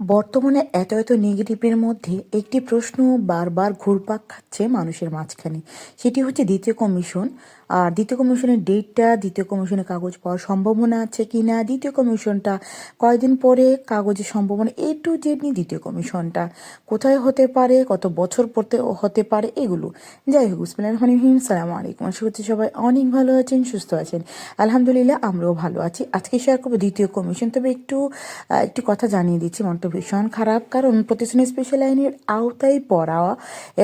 বর্তমানে এত এত নেগেটিভের মধ্যে একটি প্রশ্ন বারবার ঘুরপাক খাচ্ছে মানুষের মাঝখানে। সেটি হচ্ছে দ্বিতীয় কমিশন। দ্বিতীয় কমিশনের ডেটটা দ্বিতীয় কমিশনের কাগজ পাওয়ার সম্ভাবনা আছে কি না দ্বিতীয় কমিশনটা কয়দিন পরে কাগজের সম্ভাবনা এ টু জেড নিয়ে দ্বিতীয় কমিশনটা কোথায় হতে পারে, কত বছর পড়তে হতে পারে, এগুলো। যাই হোক রহিম, সালাম আলাইকুম। আশা করছি সবাই অনেক ভালো আছেন, সুস্থ আছেন। আলহামদুলিল্লাহ, আমরাও ভালো আছি। আজকে শেয়ার করব দ্বিতীয় কমিশন। তবে একটু একটি কথা জানিয়ে দিচ্ছি, মনটা ভীষণ খারাপ। কারণ প্রতিষ্ঠান স্পেশাল আইনের আওতায় পড়া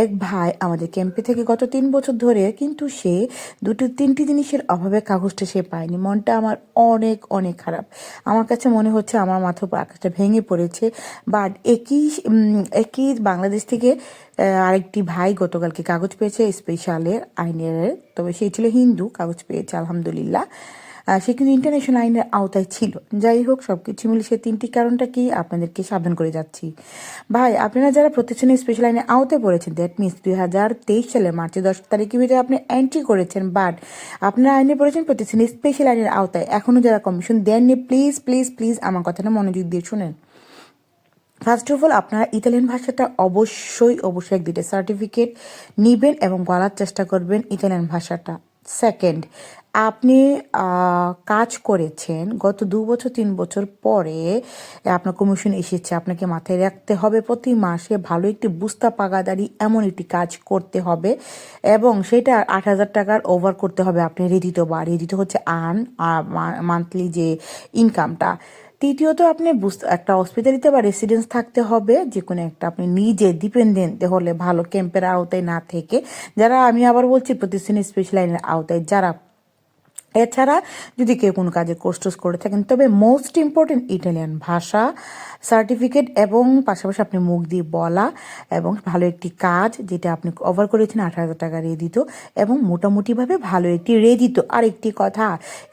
এক ভাই আমাদের ক্যাম্পে থেকে গত তিন বছর ধরে, কিন্তু সে দুটো তিনটি জিনিসের অভাবে কাগজটা সে পায়নি। মনটা আমার অনেক অনেক খারাপ। আমার কাছে মনে হচ্ছে আমার মাথার উপর আকাশটা ভেঙে পড়েছে। বাট একই একই বাংলাদেশ থেকে আরেকটি ভাই গতকালকে কাগজ পেয়েছে, স্পেশালের আইনের। তবে সে ছিল হিন্দু, কাগজ পেয়েছে, আলহামদুলিল্লাহ। সে কিন্তু ইন্টারন্যাশনাল আইনের আওতায় ছিল। যাই হোক সব কিছু মিলে সে তিনটি কারণটা কি আপনাদেরকে সাবধান করে যাচ্ছি। ভাই, আপনারা যারা প্রতিষ্ঠানের স্পেশাল আইনের আওতায় পড়েছেন দ্যাট মিনস দুই হাজার তেইশ সালের মার্চের দশ তারিখের ভিতরে আপনি এন্ট্রি করেছেন বাট আপনারা আইনে পড়েছেন প্রতিষ্ঠানের স্পেশাল আইনের আওতায়। এখনও যারা কমিশন দেননি প্লিজ প্লিজ প্লিজ আমার কথাটা মনোযোগ দিয়ে শুনেন। ফার্স্ট অফ অল আপনারা ইতালিয়ান ভাষাটা অবশ্যই অবশ্যই এক সার্টিফিকেট নেবেন এবং বলার চেষ্টা করবেন ইতালিয়ান ভাষাটা। সেকেন্ড, আপনি কাজ করেছেন গত দু বছর, তিন বছর পরে আপনার কমিশন এসেছে, আপনাকে মাথায় রাখতে হবে প্রতি মাসে ভালো একটি বুস্তা পাগাদারি, এমন একটি কাজ করতে হবে এবং সেটা আট হাজার টাকার ওভার করতে হবে, আপনি রেডিত বা রেডিত হচ্ছে আর্ন মান্থলি যে ইনকামটা তৃতীয়ত আপনি একটা হসপিটালিতে বা রেসিডেন্স থাকতে হবে, যে কোনো একটা আপনি নিজে ডিপেন্ডেন্ট হলে ভালো ক্যাম্পের আওতায় না থেকে। যারা, আমি আবার বলছি প্রতিষ্ঠানে স্পেশাল লাইনের আওতায় যারা। এছাড়া যদি কেউ কোনো কাজে কোর্স টোর্স করে থাকেন, তবে মোস্ট ইম্পর্টেন্ট ইটালিয়ান ভাষা। সার্টিফিকেট এবং পাশাপাশি আপনি মুখ দিয়ে বলা এবং ভালো একটি কাজ যেটা আপনি কভার করেছেন আট হাজার টাকা রে দিত এবং মোটামুটিভাবে ভালো একটি রে দিত আর একটি কথা,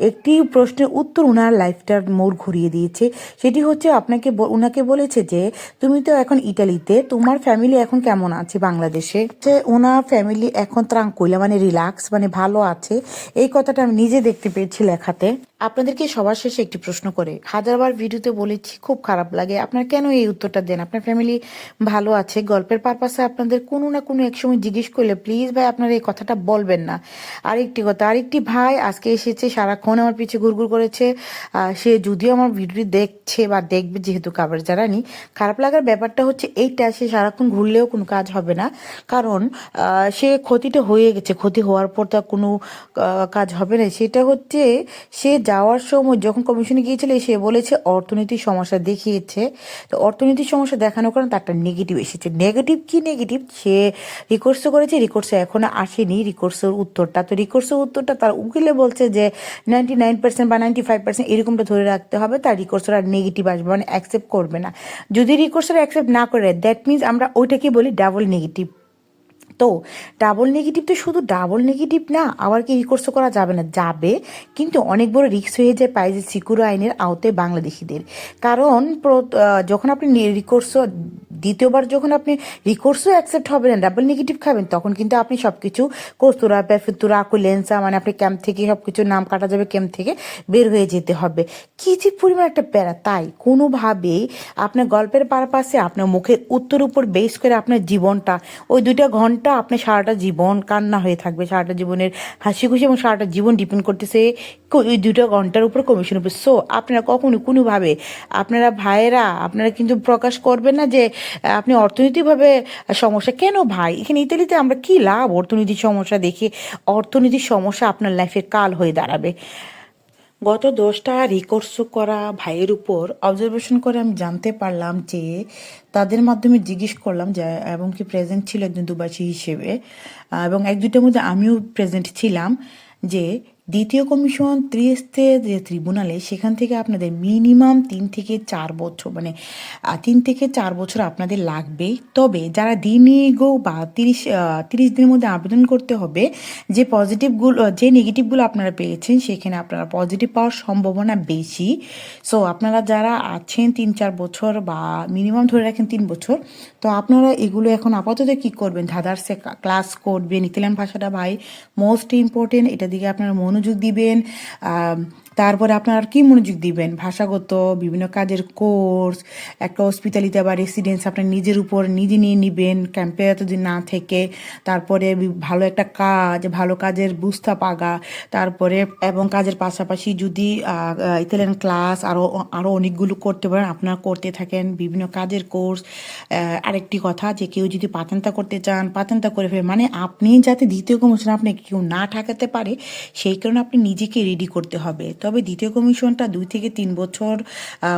একটি প্রশ্নের উত্তর ওনার লাইফটার মোড় ঘুরিয়ে দিয়েছে। সেটি হচ্ছে আপনাকে ওনাকে বলেছে যে, তুমি তো এখন ইটালিতে, তোমার ফ্যামিলি এখন কেমন আছে বাংলাদেশে? যে ওনার ফ্যামিলি এখন ত্রাঙ্কুইলা মানে রিল্যাক্স মানে ভালো আছে। এই কথাটা আমি নিজে দেখতে পেয়েছি লেখাতে। আপনাদেরকে সবার শেষে একটি প্রশ্ন করে হাজারবার ভিডিওতে বলেছি, খুব খারাপ লাগে। আপনার কেন এই উত্তরটা দেন? আপনার ফ্যামিলি ভালো আছে, গল্পের পারপাসে আপনাদের কোনো না কোনো এক সময় জিজ্ঞেস করলে প্লিজ ভাই, আপনারা এই কথাটা বলবেন না। আরেকটি কথা, আরেকটি ভাই আজকে এসেছে, সারাক্ষণ আমার পিছে ঘুরঘুর করেছে। সে যদিও আমার ভিডিওটি দেখছে বা দেখবে, যেহেতু কাবার যারা নি খারাপ লাগার ব্যাপারটা হচ্ছে এইটা, সে সারাক্ষণ ঘুরলেও কোনো কাজ হবে না। কারণ সে ক্ষতিটা হয়ে গেছে। ক্ষতি হওয়ার পর তার কোনো কাজ হবে না। সেটা হচ্ছে, সে যাওয়ার সময় যখন কমিশনে গিয়েছিল, সে বলেছে অর্থনৈতিক সমস্যা দেখিয়েছে। তো অর্থনৈতিক সমস্যা দেখানোর কারণে তার একটা নেগেটিভ এসেছে। নেগেটিভ কি নেগেটিভ সে রিকোর্সও করেছে রিকোর্সে এখনও আসেনি। রিকোর্সের উত্তরটা, তো রিকোর্সের উত্তরটা তার উকিলে বলছে যে নাইনটি নাইন পার্সেন্ট বা নাইনটি ফাইভ পার্সেন্ট এরকমটা ধরে রাখতে হবে, তার রিকোর্সের আর নেগেটিভ আসবে মানে অ্যাকসেপ্ট করবে না। যদি রিকোর্সের অ্যাকসেপ্ট না করে দ্যাট মিনস আমরা ওইটাকে বলি ডাবল নেগেটিভ তো ডাবল নেগেটিভ তো শুধু ডাবল নেগেটিভ না, আবার কি রিকোর্স করা যাবে না? যাবে, কিন্তু অনেক বড় রিস্ক হয়ে যায় পাই যে সিকিউর আইনের আওতায় বাংলাদেশিদের। কারণ যখন আপনি রিকোর্স দ্বিতীয়বার যখন আপনি রিকোর্সও অ্যাকসেপ্ট হবে না ডাবল নেগেটিভ খাবেন, তখন কিন্তু আপনি সব কিছু কস্তুরা পেফিতুরা কুলেন্সা মানে আপনি ক্যাম্প থেকে সব কিছু নাম কাটা যাবে, ক্যাম্প থেকে বের হয়ে যেতে হবে। কি যে পরিমাণ একটা প্যারা, তাই কোনোভাবেই আপনার গল্পের পারপাসে আপনার মুখের উত্তর উপর বেস করে আপনার জীবনটা, ওই দুইটা ঘণ্টা আপনার সারাটা জীবন কান্না হয়ে থাকবে, সারাটা জীবনের হাসি খুশি এবং সারাটা জীবন ডিপেন্ড করতেছে ওই দুটো ঘণ্টার উপর কমিশন উপর। সো আপনারা কখনো কোনোভাবে আপনারা ভাইয়েরা, আপনারা কিন্তু প্রকাশ করবেন না যে আপনি অর্থনৈতিকভাবে সমস্যা। কেন ভাই? এখানে ইতালিতে আমরা কি লাভ? অর্থনৈতিক সমস্যা দেখে অর্থনৈতিক সমস্যা আপনার লাইফে কাল হয়ে দাঁড়াবে। গত দশটা রিকোর্স করা ভাইয়ের উপর অবজারভেশন করে আমি জানতে পারলাম যে তাদের মাধ্যমে জিজ্ঞেস করলাম যে, এবং কি প্রেজেন্ট ছিল একজন দুবাসী হিসেবে। এবং এক দুটোর মধ্যে আমিও প্রেজেন্ট ছিলাম যে দ্বিতীয় কমিশন ত্রিস্তে যে ট্রিব্যুনালে সেখান থেকে আপনাদের মিনিমাম তিন থেকে চার বছর মানে তিন থেকে চার বছর আপনাদের লাগবে। তবে যারা দিনিগো বা তিরিশ তিরিশ দিনের মধ্যে আবেদন করতে হবে, যে পজিটিভগুলো যে নেগেটিভগুলো আপনারা পেয়েছেন, সেখানে আপনারা পজিটিভ পাওয়ার সম্ভাবনা বেশি। সো আপনারা যারা আছেন তিন চার বছর বা মিনিমাম ধরে রাখেন তিন বছর, তো আপনারা এগুলো এখন আপাতত কি করবেন? ধাদার্সে ক্লাস করবেন। ইতালিয়ান ভাষাটা ভাই মোস্ট ইম্পর্টেন্ট এটা দিকে আপনারা মনোযোগ দিবেন আম, তারপরে আপনার কি মনোযোগ দিবেন? ভাষাগত বিভিন্ন কাজের কোর্স একটা হসপিটালিতে বা রেসিডেন্স আপনার নিজের উপর নিজে নিয়ে নিবেন ক্যাম্পে এতদিন না থেকে। তারপরে ভালো একটা কাজ, ভালো কাজের বুঝতে পাগা। তারপরে এবং কাজের পাশাপাশি যদি ইতালিয়ান ক্লাস আরও আরও অনেকগুলো করতে পারেন, আপনারা করতে থাকেন। বিভিন্ন কাজের কোর্স আরেকটি কথা যে কেউ যদি পাতেন্তা করতে চান, পাতেন্তা করে ফেলেন মানে আপনি যাতে দ্বিতীয় কমিশন আপনাকে কেউ না ঠেকাতে পারে, সেই কারণে আপনি নিজেকে রেডি করতে হবে। তবে দ্বিতীয় কমিশনটা দুই থেকে তিন বছর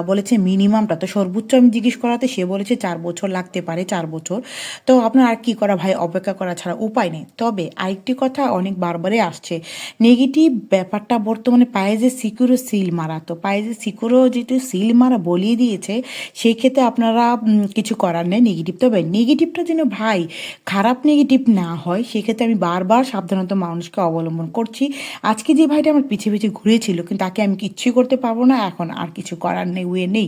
বলেছে মিনিমামটা। তো সর্বোচ্চ আমি জিজ্ঞেস করাতে সে বলেছে চার বছর লাগতে পারে, চার বছর। তো আপনার আর কি করা ভাই, অপেক্ষা করা ছাড়া উপায় নেই। তবে আরেকটি কথা অনেক বারবারই আসছে নেগেটিভ ব্যাপারটা বর্তমানে পায়ে যে সিকিউরো সিল মারা। তো পায়ে যে সিকিউরো যেহেতু সিল মারা বলিয়ে দিয়েছে, সেই ক্ষেত্রে আপনারা কিছু করার নেই নেগেটিভ তবে নেগেটিভটা যেন ভাই খারাপ নেগেটিভ না হয় সেক্ষেত্রে আমি বারবার সাবধানত মানুষকে অবলম্বন করছি। আজকে যে ভাইটা আমার পিছিয়ে পিছিয়ে ঘুরেছিল কিন্তু তাকে আমি কিচ্ছুই করতে পারব না এখন আর কিছু করার নেই ওয়ে নেই।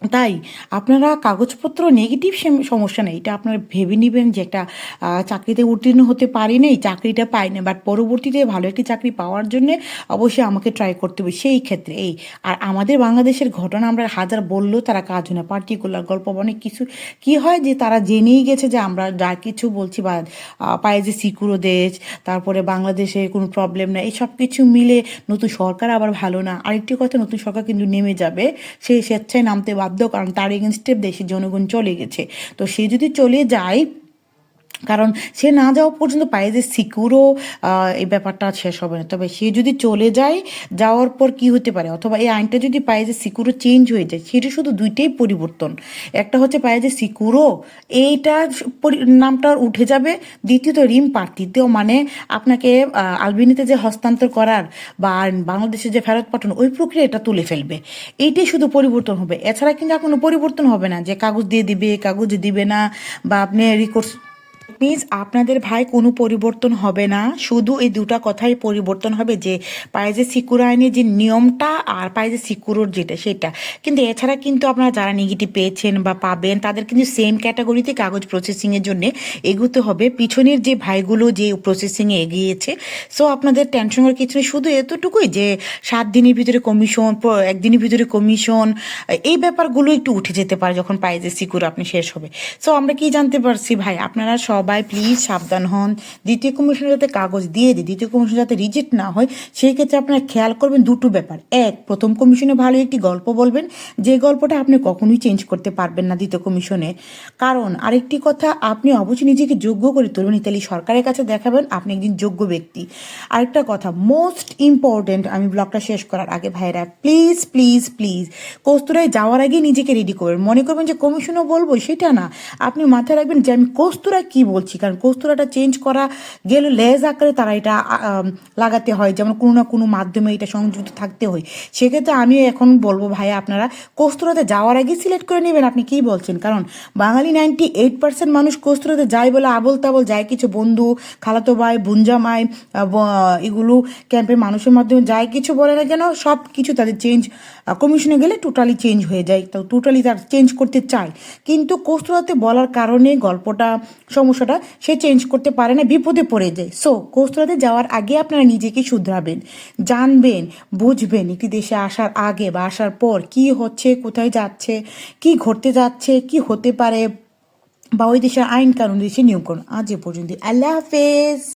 তাই আপনারা কাগজপত্র নেগেটিভ সমস্যা নেই। এটা আপনারা ভেবে নেবেন যে একটা চাকরিতে উত্তীর্ণ হতে পারি নেই, চাকরিটা পাই না বাট পরবর্তীতে ভালো একটি চাকরি পাওয়ার জন্য অবশ্যই আমাকে ট্রাই করতে হবে সেই ক্ষেত্রে। এই, আর আমাদের বাংলাদেশের ঘটনা আমরা হাজার বললেও তারা কাজ হয় না। পার্টিকুলার গল্প অনেক কিছু কি হয় যে তারা জেনেই গেছে যে আমরা যা কিছু বলছি বা পায়ে যে সিকুরো দেশ, তারপরে বাংলাদেশে কোনো প্রবলেম না এই সব কিছু মিলে নতুন সরকার আবার ভালো না। আরেকটি কথা, নতুন সরকার কিন্তু নেমে যাবে, সে স্বেচ্ছায় নামতে বাধ্য কারণ তার এগেনস্টে দেশের জনগণ চলে গেছে। তো সে যদি চলে যায় কারণ সে না যাওয়া পর্যন্ত পায়ে যে সিকিউরও এই ব্যাপারটা শেষ হবে না। তবে সে যদি চলে যায়, যাওয়ার পর কি হতে পারে? অথবা এই আইনটা যদি পায়ে যে সিকিউরো চেঞ্জ হয়ে যায়, সেটা শুধু দুইটাই পরিবর্তন। একটা হচ্ছে পায়ে যে সিকিউরো এইটা নামটা উঠে যাবে। দ্বিতীয়ত রিম পার তৃতীয় মানে আপনাকে আলবেনিতে যে হস্তান্তর করার বা বাংলাদেশে যে ফেরত পাঠানো, ওই প্রক্রিয়াটা তুলে ফেলবে। এইটাই শুধু পরিবর্তন হবে। এছাড়া কিন্তু আর কোনো পরিবর্তন হবে না যে কাগজ দিয়ে দিবে, কাগজ দিবে না, বা আপনি রিকোর্স মিন্স আপনাদের ভাই কোনো পরিবর্তন হবে না। শুধু এই দুটা কথাই পরিবর্তন হবে যে পাইজে সিকুর আইনের যে নিয়মটা আর পাইজে সিকুরোর যেটা, সেটা। কিন্তু এছাড়া কিন্তু আপনারা যারা নেগেটিভ পেয়েছেন বা পাবেন, তাদের কিন্তু সেম ক্যাটাগরিতে কাগজ প্রসেসিংয়ের জন্য এগোতে হবে। পিছনের যে ভাইগুলো যে প্রসেসিংয়ে এগিয়েছে সো আপনাদের টেনশন করার কিছু নেই। শুধু এতটুকুই যে, সাত দিনের ভিতরে কমিশন একদিনের ভিতরে কমিশন এই ব্যাপারগুলো একটু উঠে যেতে পারে যখন পাইজে সিকুর আপনি শেষ হবে। সো আমরা কি জানতে পারছি ভাই? আপনারা সবাই প্লিজ সাবধান হন। দ্বিতীয় কমিশনে যাতে কাগজ দিয়ে দিই দ্বিতীয় কমিশন যাতে রিজেক্ট না হয়, সেই ক্ষেত্রে আপনারা খেয়াল করবেন দুটো ব্যাপার। এক, প্রথম কমিশনে ভালো একটি গল্প বলবেন, যে গল্পটা আপনি কখনোই চেঞ্জ করতে পারবেন না দ্বিতীয় কমিশনে কারণ আরেকটি কথা, আপনি অবশ্যই নিজেকে যোগ্য করে তুলবেন, ইতালি সরকারের কাছে দেখাবেন, আপনি একজন যোগ্য ব্যক্তি। আরেকটা কথা মোস্ট ইম্পর্টেন্ট আমি ব্লগটা শেষ করার আগে ভাইরা প্লিজ প্লিজ প্লিজ কস্তুরায় যাওয়ার আগে নিজেকে রেডি করবেন। মনে করবেন যে কমিশনও বলব, সেটা না। আপনি মাথায় রাখবেন যে আমি কস্তুরা কি বলছি, কারণ কস্তুরাটা চেঞ্জ করা গেলে লেজ আকারে তারা এটা লাগাতে হয়। যেমন কোনো না কোনো মাধ্যমে এটা সংযুক্ত থাকতে হয়। সেক্ষেত্রে আমি এখন বলব ভাই আপনারা কস্তুরাতে যাওয়ার আগে সিলেক্ট করে নেবেন। আপনি কি বলছেন? কারণ বাঙালি নাইনটি এইট পার্সেন্ট মানুষ কস্তুরাতে যায় বলে আবল তাবল যায় কিছু বন্ধু, খালাতো ভাই বুঞ্জা মাই এগুলো ক্যাম্পে মানুষের মাধ্যমে যায় কিছু বলে না কেন, সব কিছু তাদের চেঞ্জ কমিশনে গেলে টোটালি চেঞ্জ হয়ে যায়। তো টোটালি তার চেঞ্জ করতে চায়। কিন্তু কস্তুরাতে বলার কারণে গল্পটা সমস্যাটা সে চেঞ্জ করতে পারে না, বিপদে পড়ে যায়। সো কস্তুরাতে যাওয়ার আগে আপনারা নিজেকে শুধরাবেন, জানবেন, বুঝবেন একটি দেশে আসার আগে বা আসার পর কি হচ্ছে, কোথায় যাচ্ছে, কি ঘটতে যাচ্ছে, কি হতে পারে, বা ওই দেশের আইন কানুন দেশে দেশের করুন। আজ এ পর্যন্ত আল্লাহ হাফেজ!